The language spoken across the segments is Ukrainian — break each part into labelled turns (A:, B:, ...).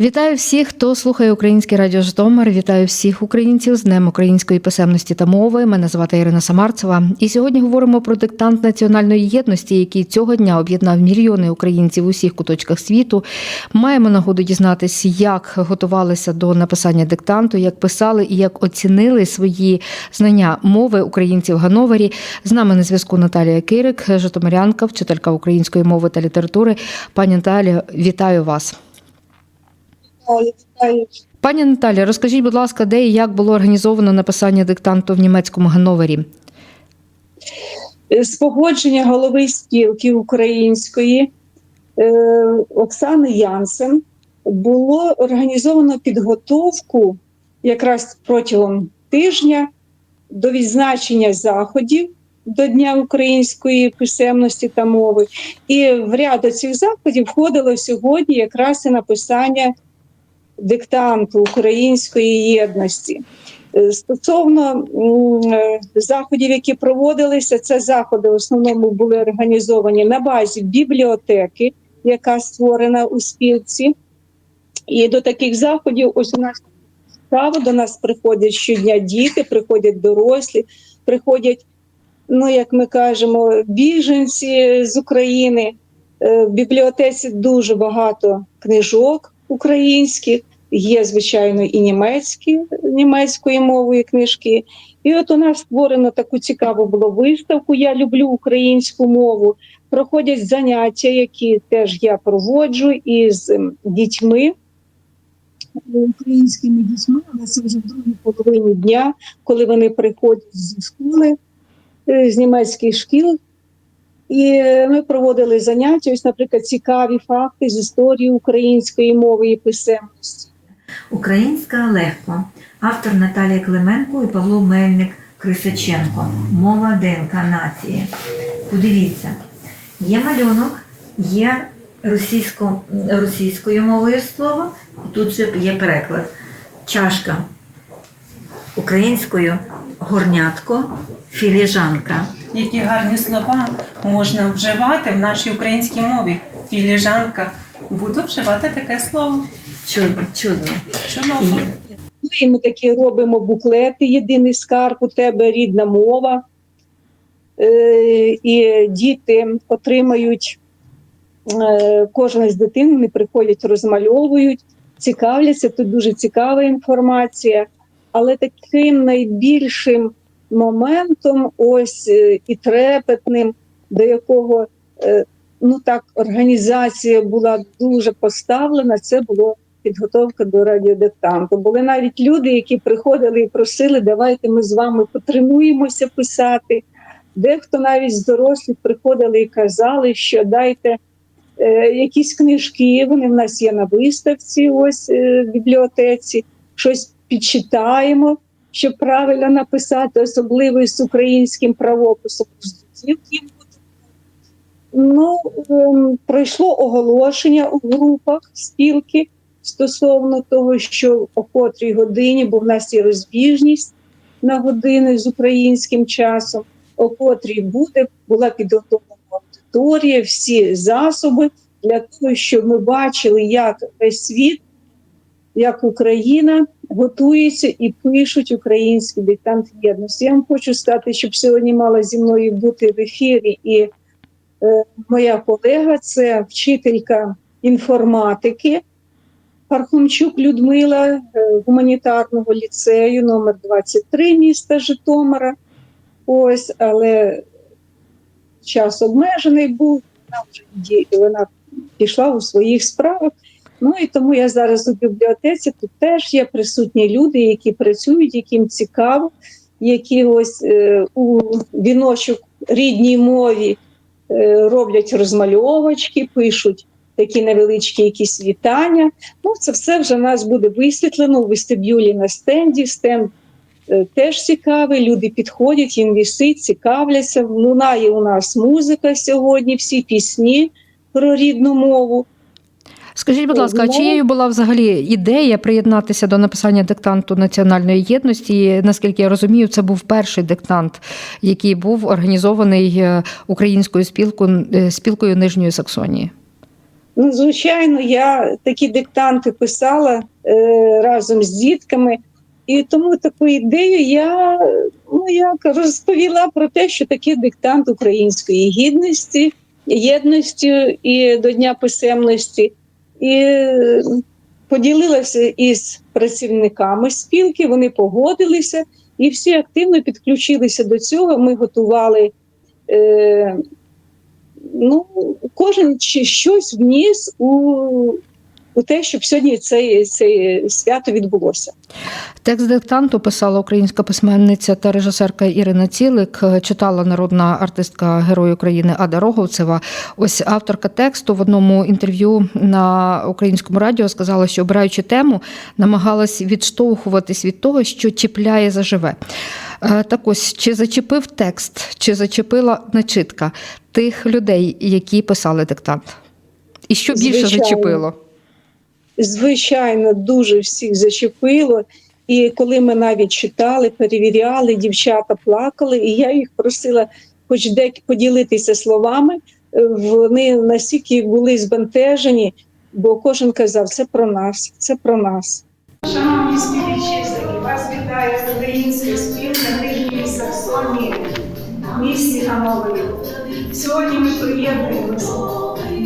A: Вітаю всіх, хто слухає Українське радіо Житомир. Вітаю всіх українців з Днем української писемності та мови. Мене звати Ірина Самарцева. І сьогодні говоримо про диктант національної єдності, який цього дня об'єднав мільйони українців у всіх куточках світу. Маємо нагоду дізнатися, як готувалися до написання диктанту, як писали і як оцінили свої знання мови українців в Гановері. З нами на зв'язку Наталія Кирик, Житомирянка, вчителька української мови та літератури. Пані Наталі, вітаю вас. Пані Наталі, розкажіть, будь ласка, де і як було організовано написання диктанту в німецькому Гановері?
B: з погодження голови спілки української е, Оксани Янсен було організовано підготовку якраз протягом тижня до відзначення заходів до Дня української писемності та мови. І в ряд цих заходів входило сьогодні якраз і написання диктанту української єдності. Е, Стосовно е, заходів, які проводилися, це заходи в основному були організовані на базі бібліотеки, яка створена у спілці. І до таких заходів ось у нас цікаво, до нас приходять щодня діти, приходять дорослі, приходять, ну як ми кажемо, біженці з України. Е, В бібліотеці дуже багато книжок українських. Є, звичайно, і німецькі німецькою мовою книжки. І от у нас створено таку цікаву було виставку. Я люблю українську мову. Проходять заняття, які теж я проводжу із ем, дітьми, українськими дітьми, але це вже в другій половині дня, коли вони приходять зі школи, е, з німецьких шкіл. І е, ми проводили заняття, ось, наприклад, цікаві факти з історії української мови і писемності.
C: Українська легко. Автор Наталія Клименко і Павло Мельник Крисаченко. Мова ДНК нації. Подивіться, є малюнок, є російсько, російською мовою слово, тут же є переклад. Чашка українською горнятко, філіжанка.
D: які гарні слова можна вживати в нашій українській мові. Філіжанка. Буду вживати таке слово.
C: Чудно, чудно.
D: Чудово.
B: Ну, і ми такі робимо буклети, єдиний скарб у тебе рідна мова. Е, і діти отримають, е, кожен з дитин, вони приходять, розмальовують, цікавляться. Тут дуже цікава інформація. Але таким найбільшим моментом, ось е, і трепетним, до якого ну так організація була дуже поставлена, це було підготовка до радіодиктанту. Були навіть люди, які приходили і просили, давайте ми з вами потренуємося писати. Дехто навіть з дорослих приходили і казали, що дайте е, якісь книжки, вони в нас є на виставці, ось е, в бібліотеці, щось підчитаємо, щоб правильно написати, особливо з українським правописом. Ну, ем, пройшло оголошення у групах спілки стосовно того, що о котрій годині, бо в нас є розбіжність на години з українським часом, о котрій буде, була підготовлена аудиторія, всі засоби для того, щоб ми бачили, як весь світ, як Україна готується і пишуть український диктант єдності. Я вам хочу сказати, щоб сьогодні мала зі мною бути в ефірі і Е, моя колега це вчителька інформатики Пархомчук Людмила е, гуманітарного ліцею номер 23 міста Житомира. Ось, але час обмежений був, вона вже вона пішла у своїх справах. Ну і тому я зараз у бібліотеці тут теж є присутні люди, які працюють, яким цікаво, які ось е, у віночок рідній мові е, роблять розмальовочки, пишуть такі невеличкі якісь вітання. Ну, це все вже в нас буде висвітлено у вестибюлі на стенді. Стенд е, теж цікавий. Люди підходять, їм вісить, цікавляться. Лунає у нас музика сьогодні, всі пісні про рідну мову.
A: Скажіть, будь ласка, а чиєю була взагалі ідея приєднатися до написання диктанту національної єдності? І, Наскільки я розумію, це був перший диктант, який був організований е, українською спілкою, спілкою Нижньої Саксонії.
B: Ну, звичайно, я такі диктанти писала е, разом з дітками, і тому таку ідею я ну, як розповіла про те, що таке диктант української гідності, єдності і до Дня писемності. І поділилася із працівниками спілки, вони погодилися і всі активно підключилися до цього. Ми готували. Е, ну, кожен чи щось вніс у, у те, щоб сьогодні це, це свято відбулося.
A: Текст диктанту писала українська письменниця та режисерка Ірина Цілик, читала народна артистка Герой України Ада Роговцева. Ось авторка тексту в одному інтерв'ю на українському радіо сказала, що обираючи тему, намагалась відштовхуватись від того, що чіпляє заживе. Е, Так ось, чи зачепив текст, чи зачепила начитка тих людей, які писали диктант? І що більше
B: Звичайно.
A: зачепило?
B: Звичайно, дуже всіх зачепило. І коли ми навіть читали, перевіряли, дівчата плакали, і я їх просила, хоч деякі поділитися словами. Е, Вони настільки були збентежені, бо кожен казав, це про нас, це про нас.
E: Шановні співвітчизники, вас вітає українська спілка Нижньої Саксонії в місті Гановері. Сьогодні ми приєднуємося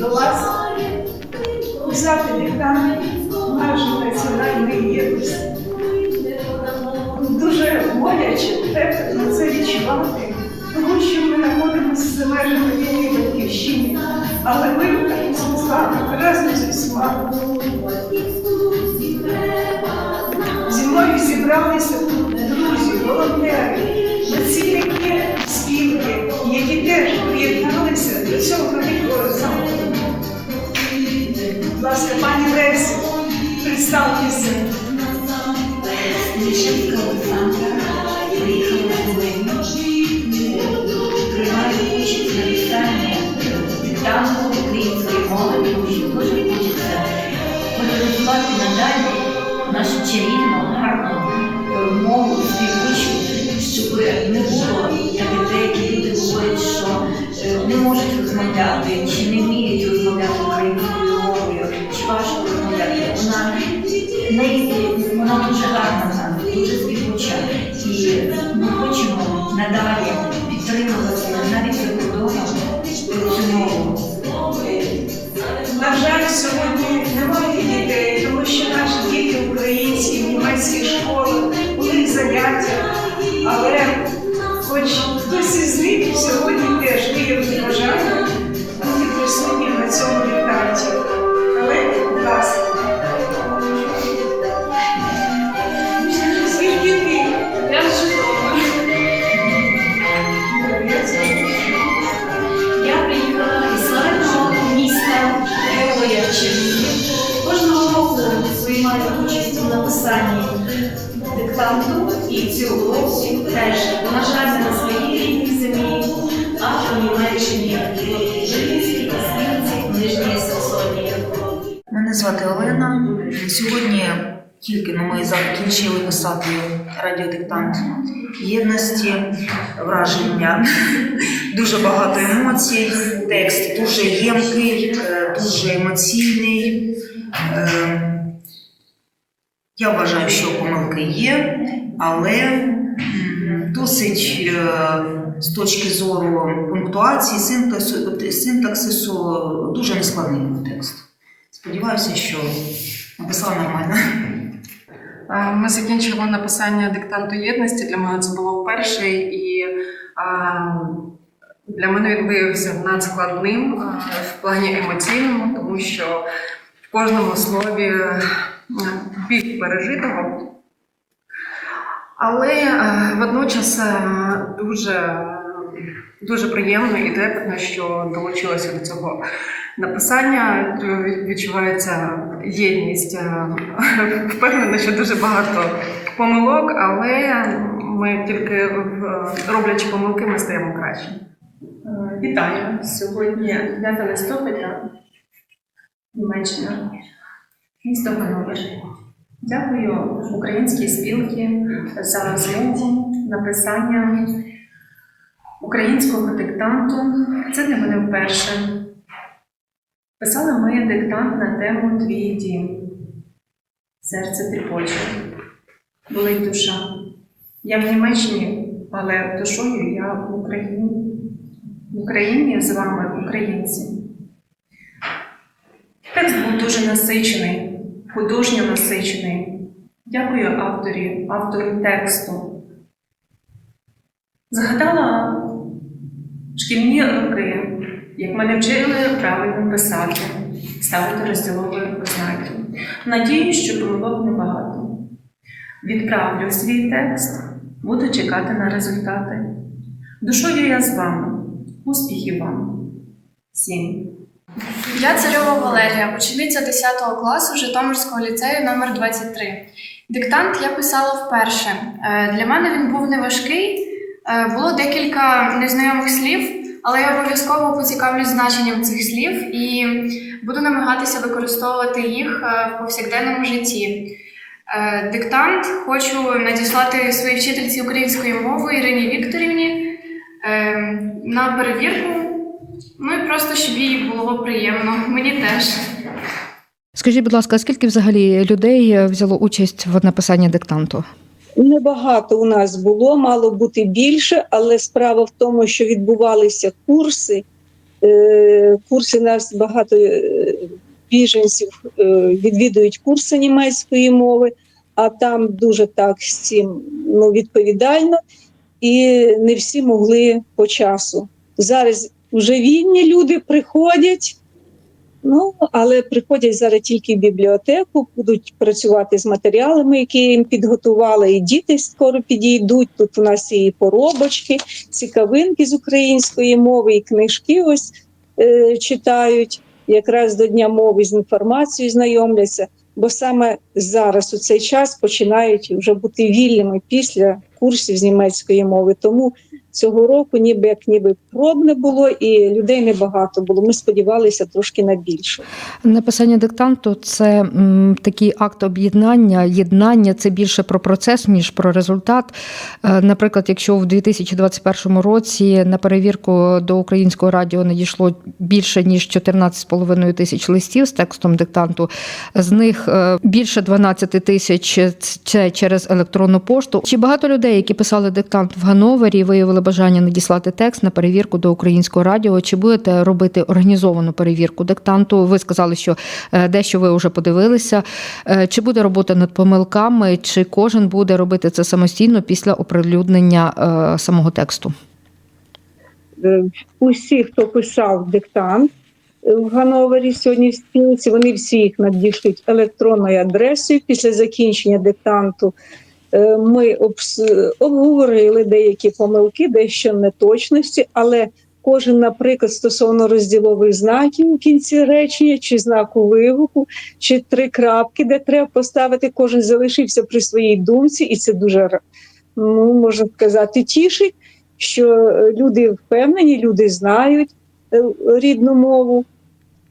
E: до вас взяти диктант нашої національної єдності. Дуже боляче тепер це відчувати, тому що ми знаходимося за межами вільної батьківщини, але з вами разом зі всіма Зі мною зібралися друзі, волонтери, працівники спілки, які теж приєдналися до цього ласка, пані Лесі, представтеся.
C: Дівчинка Олександра приїхала в Волинь. приймає участь в написанні диктанту української мови, дуже хочеться популяризувати надалі нашу чарівну,
E: хоч хтось
F: звати Олена. Сьогодні тільки но ми закінчили писати радіодиктант єдності, враження, дуже багато емоцій. Текст дуже ємкий, е, дуже емоційний. Е, Я вважаю, що помилки є, але досить е, з точки зору пунктуації, синтаксу, синтаксису дуже нескладний текст. Сподіваюся, що написала нормально.
G: Е, Ми закінчили написання диктанту єдності. Для мене це було вперше, і е, для мене він виявився надскладним е, в плані емоційному, тому що в кожному слові біль пережитого. Але водночас дуже, дуже приємно і тепло, що долучилася до цього написання. Відчувається єдність. Е, Впевнена, що дуже багато помилок, але ми тільки е, роблячи помилки, ми стаємо краще.
D: Е, Вітаю! Сьогодні 9 листопада, Німеччина, місто Ганновер. Дякую українській спілці за змогу написання українського диктанту. Це для мене вперше. Писали ми диктант на тему Твій дім. Серце тріпоче, болить душа. Я в Німеччині, але душою я в Україні. В Україні з вами, українці. Текст був дуже насичений, художньо насичений. Дякую авторі, автору тексту. Згадала шкільні роки, як мене вчили правильно писати, ставити розділові ознаки. Надію, що помилок небагато. Відправлю свій текст, буду чекати на результати. Душою я з вами. Успіхів вам. Всім.
H: Я Царьова Валерія, учениця 10 класу Житомирського ліцею номер 23. Диктант я писала вперше. Е, Для мене він був неважкий. Е, Було декілька незнайомих слів, але я обов'язково поцікавлюсь значенням цих слів і буду намагатися використовувати їх е, в повсякденному житті. Е, Диктант хочу надіслати своїй вчительці української мови Ірині Вікторівні е, на перевірку. Ну і просто щоб їй було приємно. Мені теж.
A: Скажіть, будь ласка, скільки взагалі людей взяло участь в написанні диктанту?
B: Небагато у нас було, мало бути більше, але справа в тому, що відбувалися курси. Е, Курси нас багато е, біженців е, відвідують курси німецької мови, а там дуже так цим ну, відповідально, і не всі могли по часу. Зараз вже вільні люди приходять. Ну, але приходять зараз тільки в бібліотеку, будуть працювати з матеріалами, які їм підготували, і діти скоро підійдуть. Тут у нас і поробочки, цікавинки з української мови, і книжки ось е, читають. Якраз до Дня мови з інформацією знайомляться, бо саме зараз у цей час починають вже бути вільними після курсів з німецької мови. Тому цього року ніби як ніби пробне було, і людей небагато було. Ми сподівалися трошки на більше.
A: Написання диктанту це м, такий акт об'єднання, єднання. Це більше про процес, ніж про результат. Е, Наприклад, якщо в 2021 році на перевірку до українського радіо надійшло більше ніж 14,5 тисяч листів з текстом диктанту, з них е, більше 12 тисяч це через електронну пошту. Чи багато людей, які писали диктант в Гановері, виявили бажання надіслати текст на перевірку до українського радіо? Чи будете робити організовану перевірку диктанту? Ви сказали, що е, дещо ви вже подивилися. Е, Чи буде робота над помилками, чи кожен буде робити це самостійно після оприлюднення е, самого тексту?
B: Усі, хто писав диктант в Гановері сьогодні в спілці, вони всі їх надішлють електронною адресою. Після закінчення диктанту ми обговорили деякі помилки, дещо неточності, але кожен, наприклад, стосовно розділових знаків у кінці речення, чи знаку вигуку, чи три крапки, де треба поставити, кожен залишився при своїй думці, і це дуже ну, можна сказати, тішить що е, люди впевнені, люди знають е, рідну мову,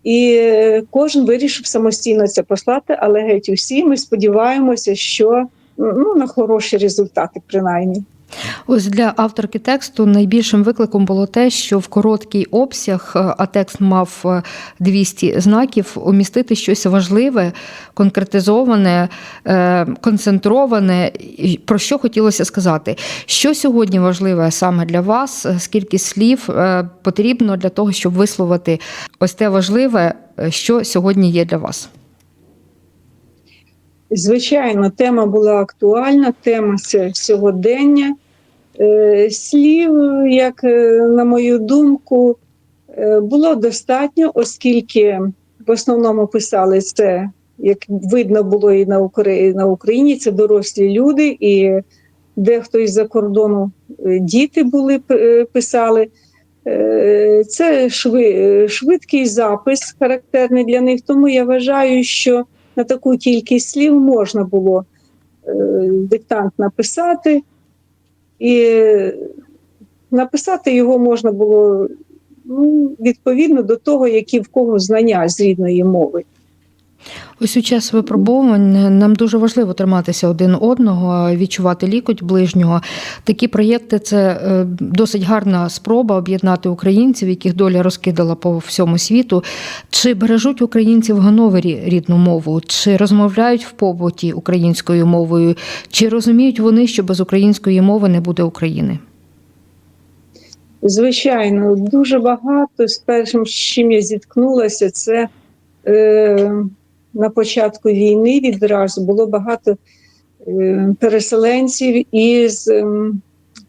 B: і е, кожен вирішив самостійно це послати, але геть усі ми сподіваємося, що ну, на хороші результати, принаймні.
A: Ось для авторки тексту найбільшим викликом було те, що в короткий обсяг, е, а текст мав е, 200 знаків, умістити щось важливе, конкретизоване, е, концентроване. Про що хотілося сказати? Що сьогодні важливе саме для вас? Е, Скільки слів е, потрібно для того, щоб висловити ось те важливе, е, що сьогодні є для вас?
B: Звичайно, тема була актуальна, тема це сьогодення. Е, Слів, як е, на мою думку, е, було достатньо, оскільки в основному писали це, як видно було і на Украї- на Україні, це дорослі люди, і дехто із-за кордону е, діти були писали. Це швидкий запис, характерний для них. Тому я вважаю, що на таку кількість слів можна було е, диктант написати, і написати його можна було ну, відповідно до того, які в кого знання з рідної мови.
A: Ось у час випробувань нам дуже важливо триматися один одного, відчувати лікоть ближнього. Такі проєкти це е, досить гарна спроба об'єднати українців, яких доля розкидала по всьому світу. Чи бережуть українці в Гановері рідну мову, чи розмовляють в побуті українською мовою, чи розуміють вони, що без української мови не буде України?
B: Звичайно, дуже багато. З першим, з чим я зіткнулася, це е, на початку війни відразу було багато е, переселенців із ем,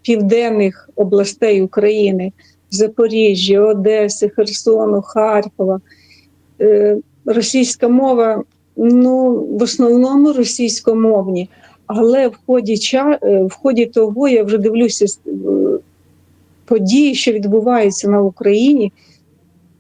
B: південних областей України: Запоріжжя, Одеси, Херсону, Харкова. Е, російська мова, ну, в основному російськомовні. Але в ході, ча, е, в ході того я вже дивлюся е, події, що відбуваються на Україні,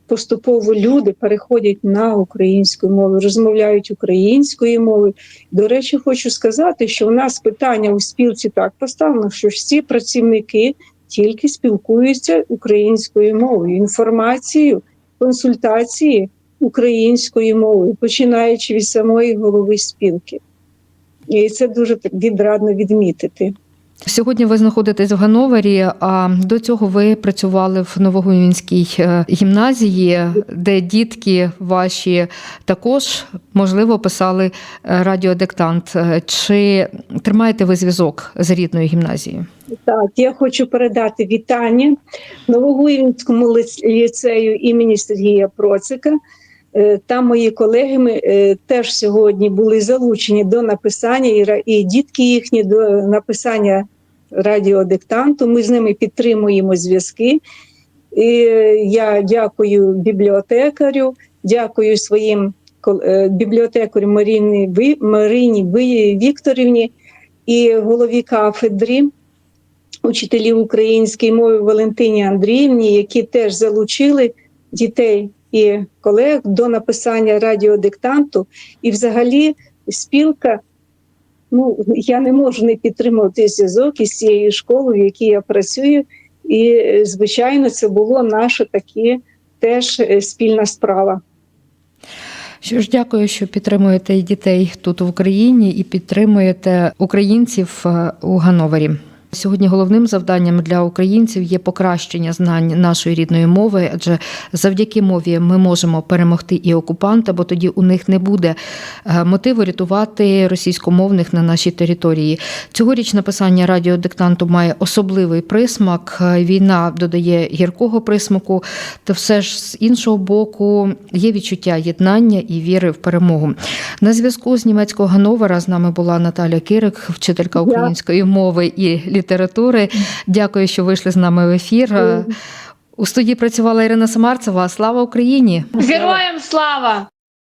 B: поступово люди переходять на українську мову, розмовляють українською мовою. До речі, хочу сказати, що у нас питання у спілці так поставлено, що всі працівники тільки спілкуються українською мовою, інформацією, консультації українською мовою, починаючи від самої голови спілки. І це дуже відрадно відмітити.
A: Сьогодні ви знаходитесь в Гановері, а до цього ви працювали в Новогуїнській е, гімназії, де дітки ваші також можливо писали е, радіодиктант. Е, Чи тримаєте ви зв'язок з рідною гімназією?
B: Так, я хочу передати вітання Новогуївському ліцею імені Сергія Процика. Е, Там мої колеги ми, е, теж сьогодні були залучені до написання і, дітки їхні до написання радіодиктанту. Ми з ними підтримуємо зв'язки. І е, я дякую бібліотекарю, дякую своїм бібліотекарю Маріні Марині Вікторівні і голові кафедрі учителів української мови Валентині Андріївні, які теж залучили дітей і колег до написання радіодиктанту. І взагалі спілка. Ну, я не можу не підтримувати зв'язок із цією школою, в якій я працюю. І, звичайно, це було наша такі теж е, спільна справа.
A: Що ж, дякую, що підтримуєте дітей тут в Україні і підтримуєте українців е, у Гановері. Сьогодні головним завданням для українців є покращення знань нашої рідної мови, адже завдяки мові ми можемо перемогти і окупанта, бо тоді у них не буде е, мотиву рятувати російськомовних на нашій території. Цьогоріч написання радіодиктанту має особливий присмак. Е, Війна додає гіркого присмаку, та все ж з іншого боку є відчуття єднання і віри в перемогу. На зв'язку з німецького Гановера з нами була Наталя Кирик, вчителька української мови і літератури. Дякую, що вийшли з нами в ефір. У студії працювала Ірина Самарцева. Слава Україні!
I: Героям слава!